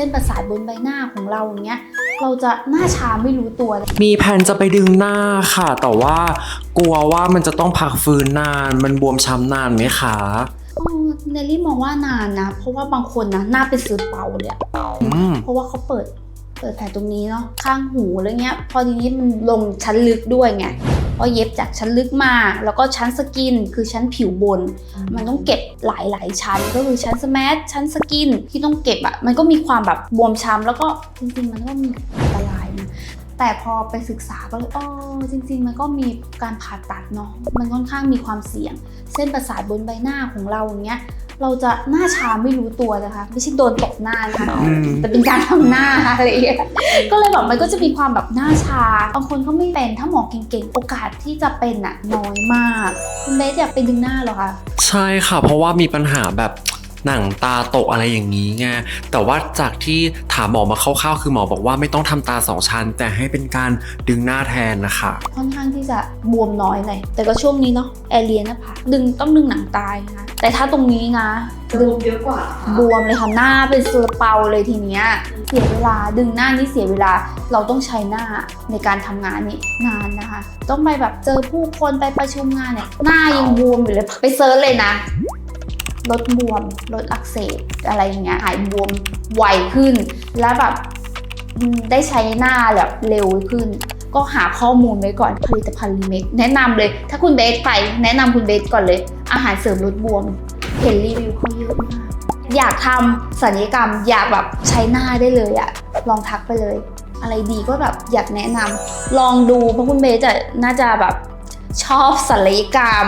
ส้นประสาทบนใบหน้าของเราอย่างเงี้ยเราจะหน้าชาไม่รู้ตัวเลยมีแผนจะไปดึงหน้าค่ะ แต่ว่ากลัวว่ามันจะต้องพักฟื้นนาน มันบวมช้ำนานไหมคะเออเนลลี่มองว่านานนะ เพราะว่าบางคนนะหน้าเป็นสือเป่าเลยอะอืมเพราะว่าเขาเปิดเปิดแผลตรงนี้เนาะข้างหูอะไรเงี้ย พอทีนี้มันลงชั้นลึกด้วยไง เพราะเย็บจากชั้นลึกมา แล้วก็ชั้นสกิน คือชั้นผิวบน มันต้องเก็บหลายๆชั้น ก็คือชั้นสแมทชั้นสกินที่ต้องเก็บอะมันก็มีความแบบบวมช้ำแล้วก็จริงๆมันก็มีอันตรายนะแต่พอไปศึกษาก็เลยอ๋อจริง ๆ มันก็มีการผ่าตัดเนาะมันค่อนข้างมีความเสี่ยง เส้นประสาทบนใบหน้าของเราอย่างเงี้ย เราจะหน้าชาไม่รู้ตัวนะคะไม่ใช่โดนตบหน้านะคะอืมแต่เป็นการทำหน้าอะไรอย่างเงี้ยก็เลยแบบมันก็จะมีความแบบหน้าชาบางคนก็ไม่เป็นถ้าหมอเก่งๆโอกาสที่จะเป็นอะน้อยมากคุณเบสอยากเป็นดึงหน้าเหรอคะใช่ค่ะ เพราะว่ามีปัญหาแบบ หนังตาตกอะไรอย่างนี้ไงแต่ว่าจากที่ถามหมอมาคร่าวๆคือหมอบอกว่าไม่ต้องทำตาสองชั้น แต่ให้เป็นการดึงหน้าแทนนะคะค่อนข้างที่จะบวมน้อยเลยแต่ก็ช่วงนี้เนาะแอร์เรียนนะผะดึงต้องดึงหนังตายนะแต่ถ้าตรงนี้นะจะบวมเยอะกว่าบวมเลยค่ะหน้าเป็นซาลาเปาเลยทีเนี้ยเสียเวลาดึงหน้านี่เสียเวลาเราต้องใช้หน้าในการทำงานนี่นานนะคะ ต้องไปแบบเจอผู้คนไปประชุมงานเนี่ยหน้ายังบวมอยู่เลยไปเซิร์ชเลยนะ ลดบวม ลดอักเสบอะไรอย่างเงี้ยหายบวมไวขึ้น แล้วแบบได้ใช้หน้าแบบเร็วขึ้น ก็หาข้อมูลไว้ก่อนผลิตภัณฑ์รีเมคแนะนำเลย ถ้าคุณเบสไปแนะนำคุณเบสก่อนเลย อาหารเสริมลดบวมเห็นรีวิวเขาเยอะมากอยากทำศัลยกรรมอยากแบบใช้หน้าได้เลยอะลองทักไปเลย อะไรดีก็แบบอยากแนะนำลองดูเพราะคุณเบสจะน่าจะแบบชอบศัลยกรรม